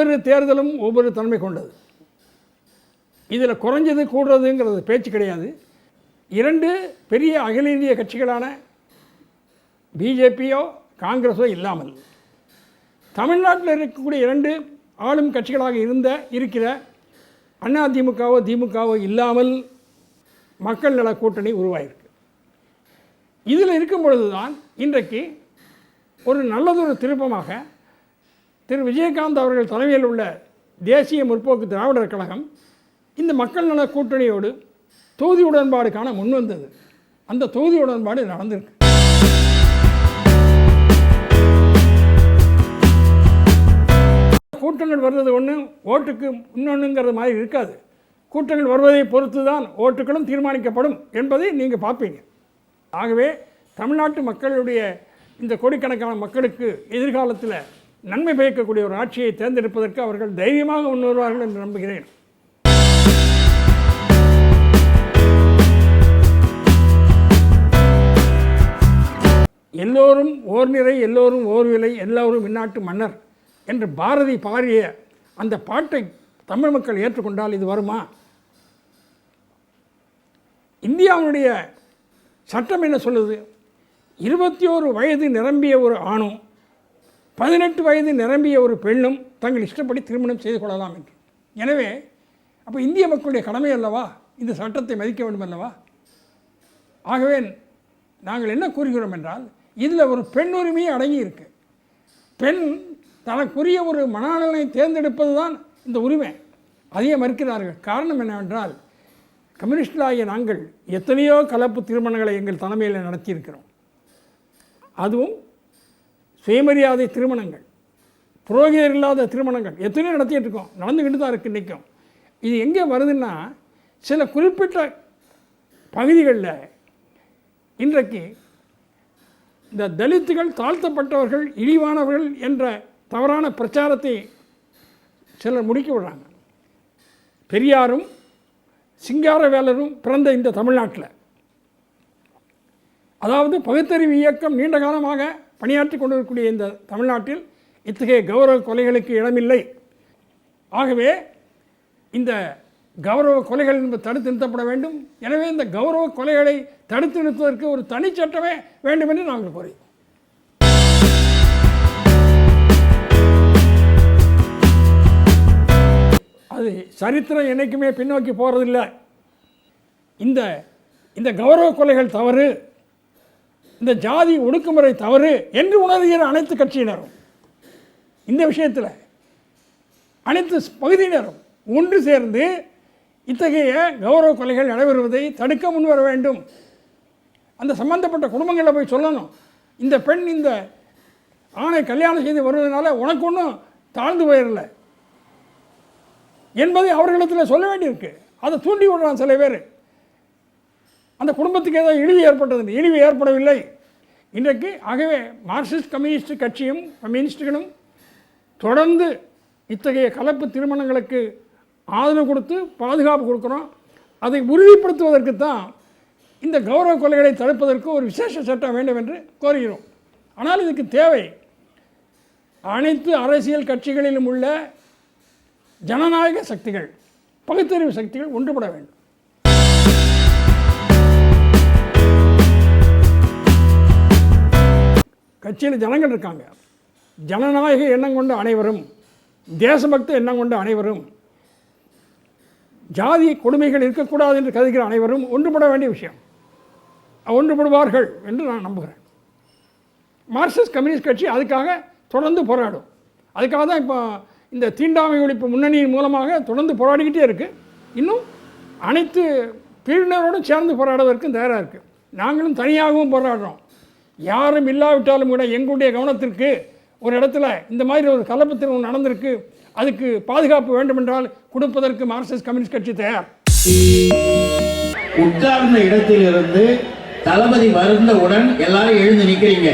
ஒவ்வொரு தேர்தலும் ஒவ்வொரு தன்மை கொண்டது. இதில் குறைஞ்சது கூடுறதுங்கிறது பேச்சு கிடையாது. இரண்டு பெரிய அகில இந்திய கட்சிகளான பிஜேபியோ காங்கிரஸோ இல்லாமல் தமிழ்நாட்டில் இருக்கக்கூடிய இரண்டு ஆளும் கட்சிகளாக இருந்த இருக்கிற அதிமுகவோ திமுகவோ இல்லாமல் மக்கள் நல கூட்டணி உருவாயிருக்கு. இதில் இருக்கும் பொழுது தான் இன்றைக்கு ஒரு நல்லதொரு திருப்பமாக திரு விஜயகாந்த் அவர்கள் தலைமையில் உள்ள தேசிய முற்போக்கு திராவிடர் கழகம் இந்த மக்கள் நல கூட்டணியோடு தொகுதி உடன்பாடு காண முன்வந்தது அந்த தொகுதி உடன்பாடு நடந்திருக்கு. கூட்டங்கள் வர்றது ஒன்று ஓட்டுக்கு இன்னொன்றுங்கிறது மாதிரி இருக்காது. கூட்டங்கள் வருவதை பொறுத்து தான் ஓட்டுகளும் தீர்மானிக்கப்படும் என்பதை நீங்கள் பார்ப்பீங்க. ஆகவே தமிழ்நாட்டு மக்களுடைய இந்த கோடிக்கணக்கான மக்களுக்கு எதிர்காலத்தில் நன்மை பயக்கக்கூடிய ஒரு ஆட்சியை தேர்ந்தெடுப்பதற்கு அவர்கள் தைரியமாக முன்வருவார்கள் என்று நம்புகிறேன். எல்லோரும் ஓர் நிறை எல்லோரும் ஓர் விலை எல்லோரும் இந்நாட்டு மன்னர் என்று பாரதி பாடிய அந்த பாட்டை தமிழ் மக்கள் ஏற்றுக்கொண்டால் இது வருமா? இந்தியாவுடைய சட்டம் என்ன சொல்லுது? இருபத்தி ஓரு வயது நிரம்பிய ஒரு ஆணும் பதினெட்டு வயது நிரம்பிய ஒரு பெண்ணும் தங்கள் இஷ்டப்படி திருமணம் செய்து கொள்ளலாம் என்று. எனவே அப்போ இந்திய மக்களுடைய கடமை அல்லவா? இந்த சட்டத்தை மதிக்க வேண்டும் அல்லவா? ஆகவே நாங்கள் என்ன கூறுகிறோம் என்றால் இதில் ஒரு பெண் உரிமையும் அடங்கி இருக்கு. பெண் தனக்குரிய ஒரு மனநலனை தேர்ந்தெடுப்பது தான் இந்த உரிமை. அதையே மறுக்கிறார்கள். காரணம் என்னவென்றால் கம்யூனிஸ்டாகிய நாங்கள் எத்தனையோ கலப்பு திருமணங்களை எங்கள் தலைமையில் நடத்தியிருக்கிறோம். அதுவும் சுயமரியாதை திருமணங்கள் புரோகிதர் இல்லாத திருமணங்கள் எத்தனையோ நடத்திட்டு இருக்கோம். நடந்துக்கிட்டு தான் இருக்கு நிற்கும் இது எங்கே வருதுன்னா சில குறிப்பிட்ட பகுதிகளில் இன்றைக்கு இந்த தலித்துகள் தாழ்த்தப்பட்டவர்கள் இழிவானவர்கள் என்ற தவறான பிரச்சாரத்தை சிலர் முடிக்க விடுறாங்க. பெரியாரும் சிங்காரவேலரும் பிறந்த இந்த தமிழ்நாட்டில் அதாவது பகுத்தறிவு இயக்கம் நீண்ட காலமாக பணியாற்றி கொண்டிருக்கக்கூடிய இந்த தமிழ்நாட்டில் இத்தகைய கௌரவ கொலைகளுக்கு இடமில்லை. ஆகவே இந்த கௌரவ கொலைகள் என்பது தடுத்து நிறுத்தப்பட வேண்டும். எனவே இந்த கௌரவ கொலைகளை தடுத்து நிறுத்துவதற்கு ஒரு தனிச்சட்டமே வேண்டும் என்று நாங்கள் கோருகிறோம் அது சரித்திரம் என்றைக்குமே பின்னோக்கி போகிறதில்ல இந்த இந்த கௌரவ கொலைகள் தவறு. இந்த ஜாதி ஒடுக்குமுறை தவறு என்று உணர்கிற அனைத்து கட்சியினரும் இந்த விஷயத்தில் அனைத்து பகுதியினரும் ஒன்று சேர்ந்து இத்தகைய கௌரவ கொலைகள் நடைபெறுவதை தடுக்க முன்வர வேண்டும். அந்த சம்பந்தப்பட்ட குடும்பங்களில் போய் சொல்லணும். இந்த பெண் இந்த ஆணை கல்யாணம் செய்து வருவதனால உனக்கு ஒன்றும் தாழ்ந்து போயிடல என்பதை அவர்களிடத்தில் சொல்ல வேண்டியிருக்கு. அதை தூண்டி விடுறான் சில பேர். அந்த குடும்பத்துக்கு ஏதோ இழிவு ஏற்பட்டது. இழிவு ஏற்படவில்லை. இன்றைக்கு ஆகவே மார்க்சிஸ்ட் கம்யூனிஸ்ட் கட்சியும் கம்யூனிஸ்டுகளும் தொடர்ந்து இத்தகைய கலப்பு திருமணங்களுக்கு ஆதரவு கொடுத்து பாதுகாப்பு கொடுக்குறோம். அதை உறுதிப்படுத்துவதற்கு தான் இந்த கௌரவ கொலைகளை தடுப்பதற்கு ஒரு விசேஷ சட்டம் வேண்டும் என்று கோருகிறோம். ஆனால் இதுக்கு தேவை. அனைத்து அரசியல் கட்சிகளிலும் உள்ள ஜனநாயக சக்திகள் பகுத்தறிவு சக்திகள் ஒன்றுபட வேண்டும். கட்சியில் ஜனங்கள் இருக்காங்க. ஜனநாயக எண்ணம் கொண்ட அனைவரும் தேசபக்த எண்ணம் கொண்ட அனைவரும் ஜாதி கொடுமைகள் இருக்கக்கூடாது என்று கருதுகிற அனைவரும் ஒன்றுபட வேண்டிய விஷயம். ஒன்றுபடுவார்கள் என்று நான் நம்புகிறேன். மார்க்சிஸ்ட் கம்யூனிஸ்ட் கட்சி அதுக்காக தொடர்ந்து போராடும். அதுக்காக தான் இப்போ இந்த தீண்டாமை ஒழிப்பு முன்னணியின் மூலமாக தொடர்ந்து போராடிக்கிட்டே இருக்குது இன்னும் அனைத்து பிரிவினரோடும் சேர்ந்து போராடுவதற்கும் தயாராக இருக்குது நாங்களும் தனியாகவும் போராடுறோம். யாரும் இல்லாவிட்டாலும் கூட எங்களுடைய கவனத்திற்கு ஒரு இடத்துல இந்த மாதிரி ஒரு கலப்பு ஒன்று நடந்திருக்கு. அதுக்கு பாதுகாப்பு வேண்டுமென்றால் கொடுப்பதற்கு மார்க்சிஸ்ட் கம்யூனிஸ்ட் கட்சி தயார். உட்கார்ந்த இடத்திலிருந்து தளபதி வருந்தவுடன் எல்லாரும் எழுந்து நிற்கிறீங்க